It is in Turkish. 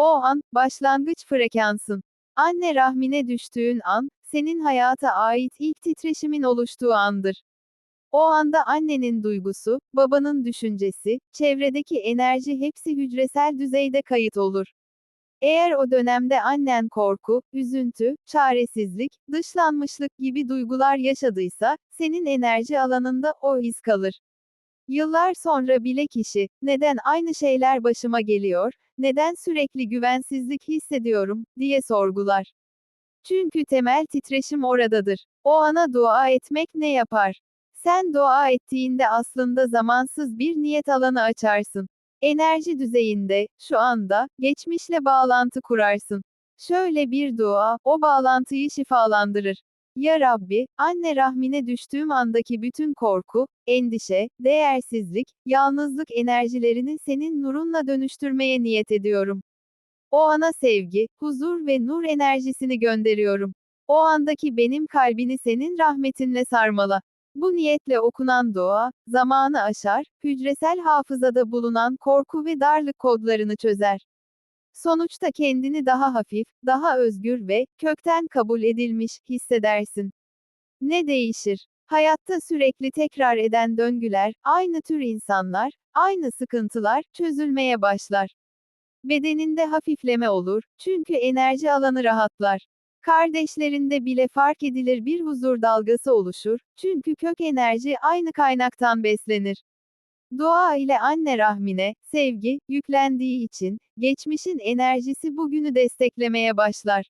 O an, başlangıç frekansın. Anne rahmine düştüğün an, senin hayata ait ilk titreşimin oluştuğu andır. O anda annenin duygusu, babanın düşüncesi, çevredeki enerji hepsi hücresel düzeyde kayıt olur. Eğer o dönemde annen korku, üzüntü, çaresizlik, dışlanmışlık gibi duygular yaşadıysa, senin enerji alanında o iz kalır. Yıllar sonra bile kişi, neden aynı şeyler başıma geliyor, neden sürekli güvensizlik hissediyorum, diye sorgular. Çünkü temel titreşim oradadır. O ana dua etmek ne yapar? Sen dua ettiğinde aslında zamansız bir niyet alanı açarsın. Enerji düzeyinde, şu anda, geçmişle bağlantı kurarsın. Şöyle bir dua, o bağlantıyı şifalandırır. Ya Rabbi, anne rahmine düştüğüm andaki bütün korku, endişe, değersizlik, yalnızlık enerjilerini senin nurunla dönüştürmeye niyet ediyorum. O ana sevgi, huzur ve nur enerjisini gönderiyorum. O andaki benim kalbini senin rahmetinle sarmala. Bu niyetle okunan dua, zamanı aşar, hücresel hafızada bulunan korku ve darlık kodlarını çözer. Sonuçta kendini daha hafif, daha özgür ve kökten kabul edilmiş hissedersin. Ne değişir? Hayatta sürekli tekrar eden döngüler, aynı tür insanlar, aynı sıkıntılar çözülmeye başlar. Bedeninde hafifleme olur, çünkü enerji alanı rahatlar. Kardeşlerinde bile fark edilir bir huzur dalgası oluşur, çünkü kök enerji aynı kaynaktan beslenir. Dua ile anne rahmine, sevgi, yüklendiği için, geçmişin enerjisi bugünü desteklemeye başlar.